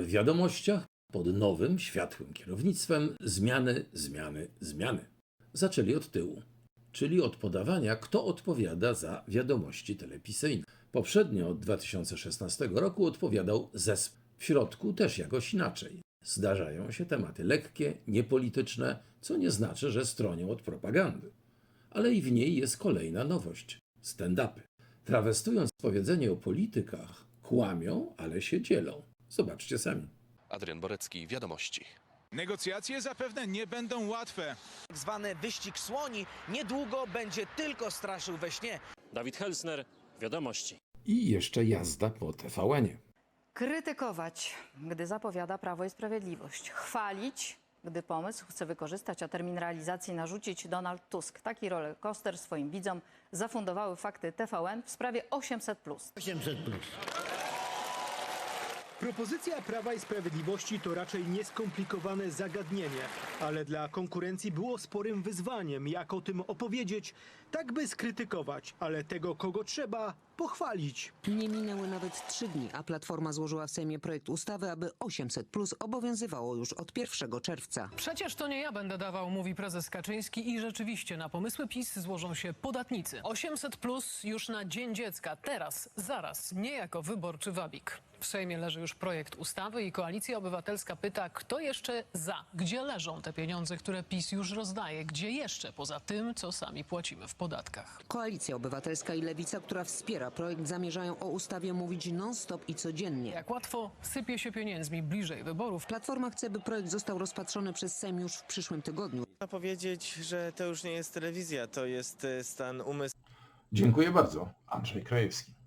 w wiadomościach pod nowym, światłym kierownictwem zmiany, zmiany, zmiany. Zaczęli od tyłu, czyli od podawania, kto odpowiada za wiadomości telepisyjne. Poprzednio od 2016 roku odpowiadał ZESP. W środku też jakoś inaczej. Zdarzają się tematy lekkie, niepolityczne, co nie znaczy, że stronią od propagandy. Ale i w niej jest kolejna nowość stand-upy. Trawestując powiedzenie o politykach, kłamią, ale się dzielą. Zobaczcie sami. Adrian Borecki, Wiadomości. Negocjacje zapewne nie będą łatwe. Tak zwany wyścig słoni niedługo będzie tylko straszył we śnie. Dawid Helsner, Wiadomości. I jeszcze jazda po TVN-ie. Krytykować, gdy zapowiada Prawo i Sprawiedliwość. Chwalić, gdy pomysł chce wykorzystać, a termin realizacji narzucić Donald Tusk. Taki rollercoaster swoim widzom zafundowały fakty TVN w sprawie 800+. Propozycja Prawa i Sprawiedliwości to raczej nieskomplikowane zagadnienie, ale dla konkurencji było sporym wyzwaniem, jak o tym opowiedzieć, tak by skrytykować, ale tego, kogo trzeba, pochwalić. Nie minęły nawet trzy dni, a Platforma złożyła w Sejmie projekt ustawy, aby 800 plus obowiązywało już od 1 czerwca. Przecież to nie ja będę dawał, mówi prezes Kaczyński i rzeczywiście na pomysły PiS złożą się podatnicy. 800 plus już na Dzień Dziecka, teraz, zaraz, nie jako wyborczy wabik. W Sejmie leży już projekt ustawy i Koalicja Obywatelska pyta, kto jeszcze za? Gdzie leżą te pieniądze, które PiS już rozdaje? Gdzie jeszcze poza tym, co sami płacimy w podatkach? Koalicja Obywatelska i Lewica, która wspiera projekt, zamierzają o ustawie mówić non-stop i codziennie. Jak łatwo sypie się pieniędzmi bliżej wyborów, Platforma chce, by projekt został rozpatrzony przez Sejm już w przyszłym tygodniu. Można powiedzieć, że to już nie jest telewizja, to jest e, stan umysłu. Dziękuję bardzo. Andrzej Krajewski.